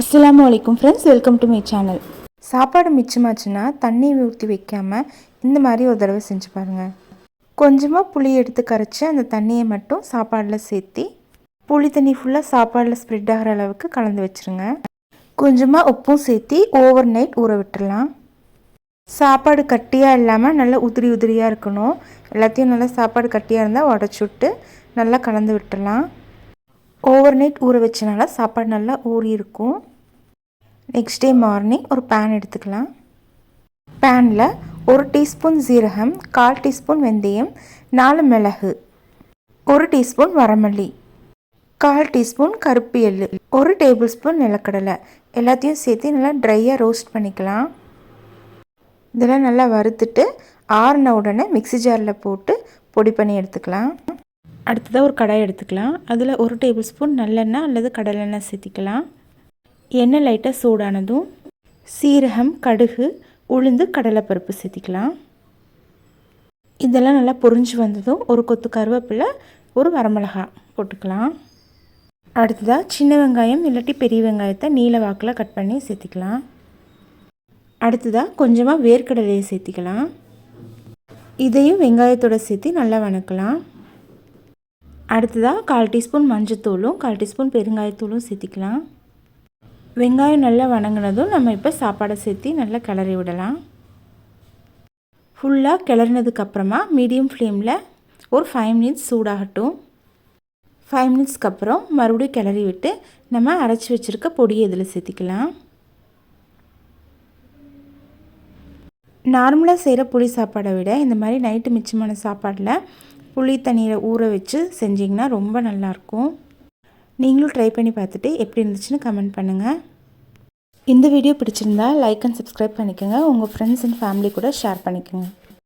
அஸ்லாம் வலைக்கும் friends welcome to my channel சாப்பாடு மிச்சமாச்சுன்னா தண்ணி ஊற்றி வைக்காமல் இந்த மாதிரி ஒரு தடவை செஞ்சு பாருங்கள் கொஞ்சமாக புளி எடுத்து கரைச்சி அந்த தண்ணியை மட்டும் சாப்பாடில் சேர்த்தி புளி தண்ணி ஃபுல்லாக சாப்பாடில் ஸ்ப்ரெட் ஆகிற அளவுக்கு கலந்து வச்சுருங்க. கொஞ்சமாக உப்பும் சேர்த்தி ஓவர் நைட் ஊற விட்டுடலாம் சாப்பாடு கட்டியாக இல்லாமல் நல்லா உதிரி உதிரியாக இருக்கணும். எல்லாத்தையும் நல்லா சாப்பாடு கட்டியாக இருந்தால் உடச்சி விட்டு நல்லா கலந்து விட்டுடலாம் ஓவர் நைட் ஊற வச்சனால சாப்பாடு நல்லா ஊறி இருக்கும். நெக்ஸ்ட் டே மார்னிங் ஒரு பேன் எடுத்துக்கலாம். பேனில் ஒரு டீஸ்பூன் சீரகம் கால் டீஸ்பூன் வெந்தயம் நாலு மிளகு ஒரு டீஸ்பூன் வரமல்லி கால் டீஸ்பூன் கருப்பு எள்ளு ஒரு டேபிள் ஸ்பூன் நிலக்கடலை. எல்லாத்தையும் சேர்த்து நல்லா ட்ரையாக ரோஸ்ட் பண்ணிக்கலாம். இதெல்லாம் நல்லா வறுத்துட்டு ஆறின உடனே மிக்ஸி ஜாரில் போட்டு பொடி பண்ணி எடுத்துக்கலாம். அடுத்ததாக ஒரு கடாய் எடுத்துக்கலாம். அதில் ஒரு டேபிள் ஸ்பூன் நல்லெண்ணெய் அல்லது கடலெண்ணெய் சேர்த்திக்கலாம். எண்ணெய் லைட்டாக சூடானதும் சீரகம் கடுகு உளுந்து கடலைப்பருப்பு சேர்த்திக்கலாம். இதெல்லாம் நல்லா பொரிஞ்சு வந்ததும் ஒரு கொத்து கருவேப்பிலை ஒரு வரமிளகா போட்டுக்கலாம். அடுத்ததாக சின்ன வெங்காயம் இல்லாட்டி பெரிய வெங்காயத்தை நீல வாக்கில் கட் பண்ணி சேர்த்திக்கலாம். அடுத்ததாக கொஞ்சமாக வேர்க்கடலையை சேர்த்திக்கலாம். இதையும் வெங்காயத்தோடு சேர்த்து நல்லா வணக்கலாம். அடுத்ததாக கால் டீஸ்பூன் மஞ்சத்தூளும் கால் டீஸ்பூன் பெருங்காயத்தூளும் சேர்த்திக்கலாம். வெங்காயம் நல்லா வணங்கினதும் நம்ம இப்போ சாப்பாடை சேர்த்து நல்லா கிளறி விடலாம். ஃபுல்லாக கிளறினதுக்கப்புறமா மீடியம் ஃப்ளேமில் ஒரு ஃபைவ் மினிட்ஸ் சூடாகட்டும். ஃபைவ் மினிட்ஸ்க்கு அப்புறம் மறுபடியும் கிளறி விட்டு நம்ம அரைச்சி வச்சுருக்க பொடியை இதில் சேர்த்திக்கலாம். நார்மலாக செய்கிற புளி சாப்பாடை விட இந்த மாதிரி நைட்டு மிச்சமான சாப்பாடில் புளி தண்ணியில் ஊற வச்சு செஞ்சிங்கன்னா ரொம்ப நல்லாயிருக்கும். நீங்களும் ட்ரை பண்ணி பார்த்துட்டு எப்படி இருந்துச்சுன்னு கமெண்ட் பண்ணுங்கள் இந்த வீடியோ பிடிச்சிருந்தா லைக் அண்ட் சப்ஸ்கிரைப் பண்ணிக்கோங்க. உங்கள் ஃப்ரெண்ட்ஸ் அண்ட் ஃபேமிலி கூட ஷேர் பண்ணிக்கோங்க.